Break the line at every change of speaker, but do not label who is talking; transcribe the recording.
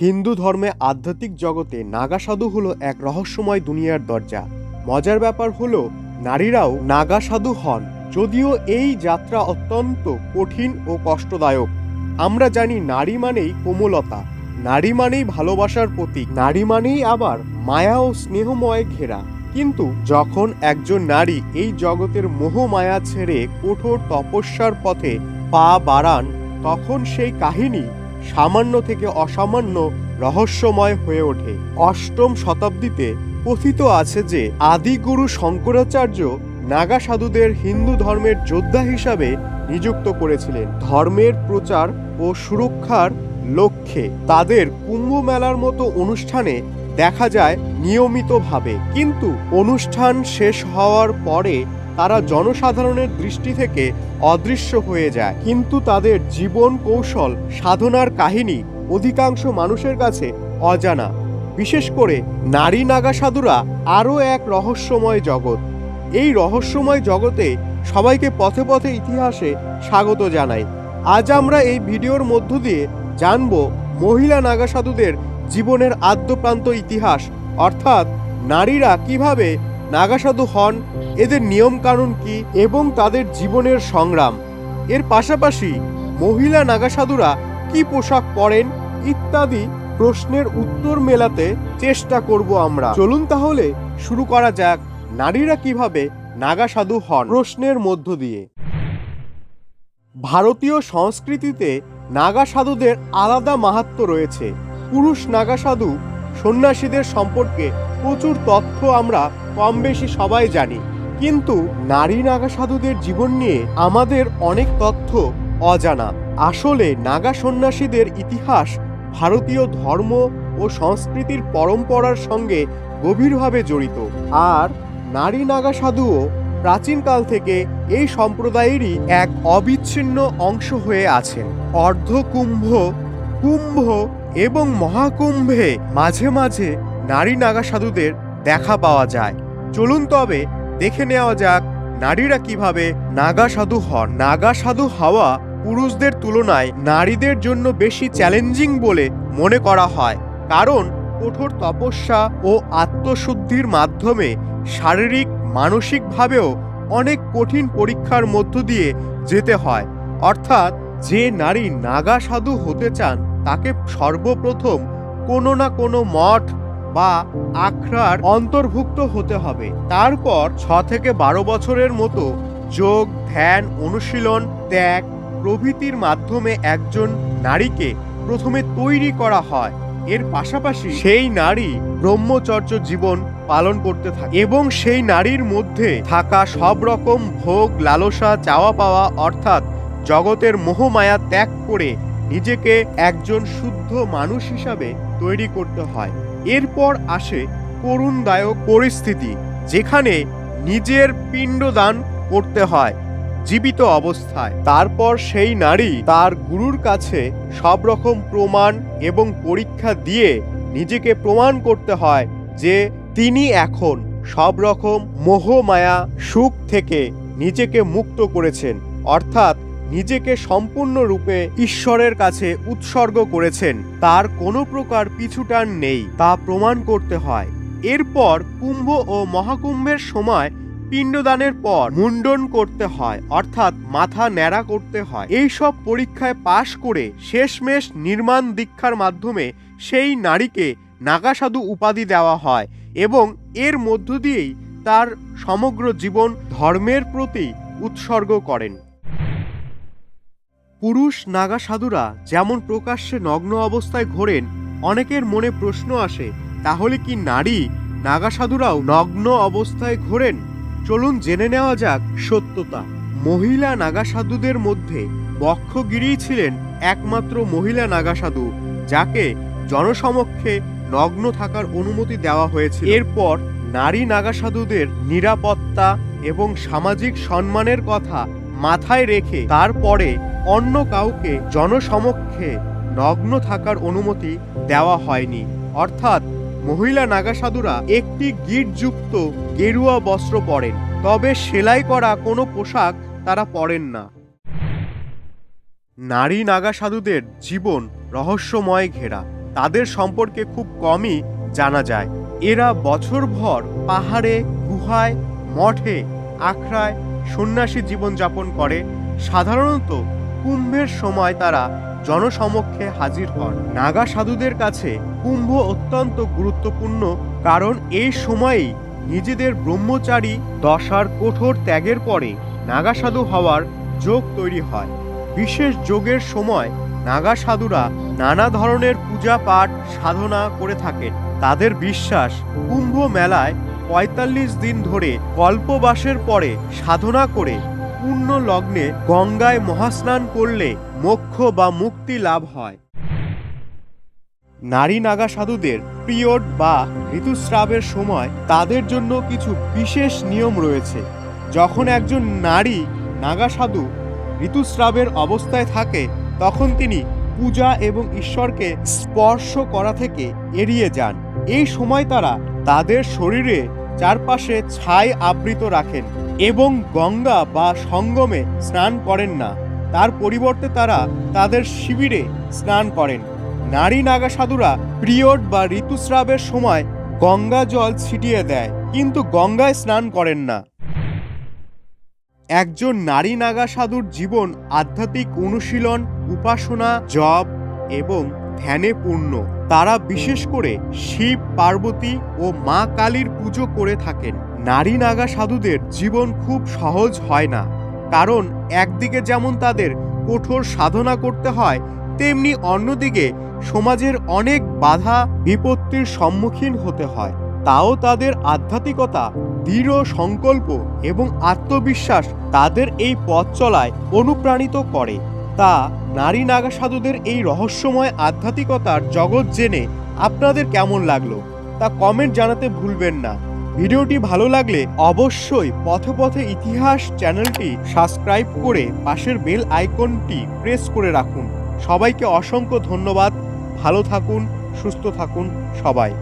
হিন্দু ধর্মে আধ্যাত্মিক জগতে নাগা সাধু হলো এক রহস্যময় দুনিয়ার দরজা। মজার ব্যাপার হলো, নারীরাও নাগা সাধু হন, যদিও এই যাত্রা অত্যন্ত কঠিন ও কষ্টদায়ক। আমরা জানি নারী মানেই কোমলতা, নারী মানেই ভালোবাসার প্রতীক, নারী মানেই আবার মায়া ও স্নেহময় ঘেরা। কিন্তু যখন একজন নারী এই জগতের মোহ মায়া ছেড়ে কঠোর তপস্যার পথে পা বাড়ান, তখন সেই কাহিনী সামান্য থেকে অসামান্য রহস্যময় হয়ে ওঠে। অষ্টম শতাব্দীতে কথিত আছে যে আদিগুরু শঙ্করাচার্য নাগা সাধুদের হিন্দু ধর্মের যোদ্ধা হিসাবে নিযুক্ত করেছিলেন। ধর্মের প্রচার ও সুরক্ষার লক্ষ্যে তাদের কুম্ভ মেলার মতো অনুষ্ঠানে দেখা যায় নিয়মিতভাবে। কিন্তু অনুষ্ঠান শেষ হওয়ার পরে তারা জনসাধারণের দৃষ্টি থেকে অদৃশ্য হয়ে যায়। কিন্তু তাদের জীবন কৌশল, সাধনার কাহিনী অধিকাংশ মানুষের কাছে অজানা। বিশেষ করে নারী নাগা সাধুরা আরও এক রহস্যময় জগৎ। এই রহস্যময় জগতে সবাইকে পথে পথে ইতিহাসে স্বাগত জানাই। আজ আমরা এই ভিডিওর মধ্য দিয়ে জানব মহিলা নাগা সাধুদের জীবনের আদ্যপ্রান্ত ইতিহাস, অর্থাৎ নারীরা কীভাবে নাগাসাধু হন, এদের নিয়মকানুন কি এবং তাদের জীবনের সংগ্রাম। এর পাশাপাশি মহিলা নাগাসাধুরা কি পোশাক পরেন ইত্যাদি প্রশ্নের উত্তর মেলাতে চেষ্টা করব আমরা। চলুন তাহলে শুরু করা যাক, নারীরা কীভাবে নাগাসাধু হন প্রশ্নের মধ্য দিয়ে। ভারতীয় সংস্কৃতিতে নাগা সাধুদের আলাদা মাহাত্ম রয়েছে। পুরুষ নাগা সাধু সন্ন্যাসীদের সম্পর্কে প্রচুর তথ্য আমরা কম বেশি সবাই জানি। কিন্তু নারী নাগা সাধুদের জীবন নিয়ে আমাদের অনেক তথ্য অজানা। আসলে নাগা সন্ন্যাসীদের ইতিহাস ভারতীয় ধর্ম ও সংস্কৃতির পরম্পরার সঙ্গে গভীরভাবে জড়িত। আর নারী নাগা সাধুও প্রাচীনকাল থেকে এই সম্প্রদায়েরই এক অবিচ্ছিন্ন অংশ হয়ে আছেন। অর্ধকুম্ভ, কুম্ভ এবং মহাকুম্ভে মাঝে মাঝে নারী নাগা সাধুদের দেখা পাওয়া যায়। চলুন তবে দেখে নেওয়া যাক নারীরা কীভাবে নাগা সাধু হন। নাগা সাধু হওয়া পুরুষদের তুলনায় নারীদের জন্য বেশি চ্যালেঞ্জিং বলে মনে করা হয়। কারণ কঠোর তপস্যা ও আত্মশুদ্ধির মাধ্যমে শারীরিক, মানসিকভাবেও অনেক কঠিন পরীক্ষার মধ্য দিয়ে যেতে হয়। অর্থাৎ যে নারী নাগা সাধু হতে চান, তাকে সর্বপ্রথম কোনো না কোনো মঠ বা আখড়ার অন্তর্ভুক্ত হতে হবে। তারপর ছ থেকে বারো বছরের মতো যোগ, ধ্যান, অনুশীলন, ত্যাগ প্রভৃতির মাধ্যমে একজন নারীকে প্রথমে তৈরি করা হয়। এর পাশাপাশি সেই নারী ব্রহ্মচর্য জীবন পালন করতে থাকে এবং সেই নারীর মধ্যে থাকা সব রকম ভোগ, লালসা, চাওয়া পাওয়া অর্থাৎ জগতের মোহমায়া ত্যাগ করে নিজেকে একজন শুদ্ধ মানুষ হিসাবে তৈরি করতে হয়। এরপর আসে করুণদায়ক পরিস্থিতি, যেখানে নিজের পিণ্ডদান করতে হয়, জীবিত অবস্থায়। তারপর সেই নারী তার গুরুর কাছে সব রকম প্রমাণ এবং পরীক্ষা দিয়ে নিজেকে প্রমাণ করতে হয় যে তিনি এখন সব রকম মোহমায়া সুখ থেকে নিজেকে মুক্ত করেছেন। অর্থাৎ নিজেকে সম্পূর্ণরূপে ঈশ্বরের কাছে উৎসর্গ করেছেন। তার কোনো প্রকার পিছুটান নেই, তা প্রমাণ করতে হয়। এরপর কুম্ভ ও মহাকুম্ভের সময় পিণ্ডদানের পর মুন্ডন করতে হয়, অর্থাৎ মাথা ন্যাড়া করতে হয়। এই সব পরীক্ষায় পাশ করে শেষমেশ নির্মাণ দীক্ষার মাধ্যমে সেই নারীকে নাগাসাধু উপাধি দেওয়া হয় এবং এর মধ্য দিয়েই তার সমগ্র জীবন ধর্মের প্রতি উৎসর্গ করেন। পুরুষ নাগা সাধুরা যেমন প্রকাশ্যে নগ্ন অবস্থায় ঘোরেন, অনেকের মনে প্রশ্ন আসে, তাহলে কি নারী নাগা সাধুরাও নগ্ন অবস্থায় ঘোরেন? চলুন জেনে নেওয়া যাক সত্যতা। মহিলা নাগা সাধুদের মধ্যে বক্ষগিরি ছিলেন একমাত্র মহিলা নাগা সাধু যাকে জনসমক্ষে নগ্ন থাকার অনুমতি দেওয়া হয়েছিল। এরপর নারী নাগা সাধুদের নিরাপত্তা এবং সামাজিক সম্মানের কথা মাথায় রেখে তারপরে অন্য কাউকে জনসমক্ষে নগ্ন থাকার অনুমতি দেওয়া হয়নি। অর্থাৎ মহিলা নাগাসাধুরা একটি গিটযুক্ত গেরুয়া বস্ত্র পরেন, তবে সেলাই করা কোনো পোশাক তারা পরেন না। নারী নাগা সাধুদের জীবন রহস্যময় ঘেরা, তাদের সম্পর্কে খুব কমই জানা যায়। এরা বছরভর পাহাড়ে, গুহায়, মঠে, আখড়ায় সন্ন্যাসী জীবনযাপন করে, সাধারণত কুম্ভের সময় তারা জনসমক্ষে হাজির হন। নাগা সাধুদের কাছে কুম্ভ অত্যন্ত গুরুত্বপূর্ণ কারণ এই সময়েই নিজেদের ব্রহ্মচারী দশার কঠোর ত্যাগের পরে নাগা সাধু হওয়ার যোগ তৈরি হয়। বিশেষ যোগের সময় নাগা সাধুরা নানা ধরনের পূজা পাঠ, সাধনা করে থাকেন। তাদের বিশ্বাস কুম্ভ মেলায় পঁয়তাল্লিশ দিন ধরে কল্পবাসের পরে সাধনা করে পূর্ণ লগ্নে গঙ্গায় মহাস্নান করলে মোক্ষ বা মুক্তি লাভ হয়। নারী নাগা সাধুদের পিরিয়ড বা ঋতুস্রাবের সময় তাদের জন্য কিছু বিশেষ নিয়ম রয়েছে। যখন একজন নারী নাগা সাধু ঋতুস্রাবের অবস্থায় থাকে, তখন তিনি পূজা এবং ঈশ্বরকে স্পর্শ করা থেকে এড়িয়ে যান। এই সময় তারা তাদের শরীরে চারপাশে ছাই আবৃত রাখেন এবং গঙ্গা বা সঙ্গমে স্নান করেন না। তার পরিবর্তে তারা তাদের শিবিরে স্নান করেন। নারী নাগা সাধুরা পিরিয়ড বা ঋতুস্রাবের সময় গঙ্গা জল ছিটিয়ে দেয়, কিন্তু গঙ্গায় স্নান করেন না। একজন নারী নাগা সাধুর জীবন আধ্যাত্মিক অনুশীলন, উপাসনা, জপ এবং ধ্যানে পূর্ণ। তারা বিশেষ করে শিব, পার্বতী ও মা কালীর পুজো করে থাকেন। নারী নাগা সাধুদের জীবন খুব সহজ হয় না। কারণ একদিকে যেমন তাদের কঠোর সাধনা করতে হয়, তেমনি অন্যদিকে সমাজের অনেক বাধা, বিপত্তির সম্মুখীন হতে হয়। তাও তাদের আধ্যাত্মিকতা, দৃঢ় সংকল্প এবং আত্মবিশ্বাস তাদের এই পথ চলায় অনুপ্রাণিত করে। তা নারী নাগা সাধুদের এই রহস্যময় আধ্যাত্মিকতার জগৎ জেনে আপনাদের কেমন লাগল তা কমেন্ট জানাতে ভুলবেন না। ভিডিওটি ভালো লাগলে অবশ্যই পথে পথে ইতিহাস চ্যানেলটি সাবস্ক্রাইব করে পাশের বেল আইকনটি প্রেস করে রাখুন। সবাইকে অসংখ্য ধন্যবাদ। ভালো থাকুন, সুস্থ থাকুন সবাই।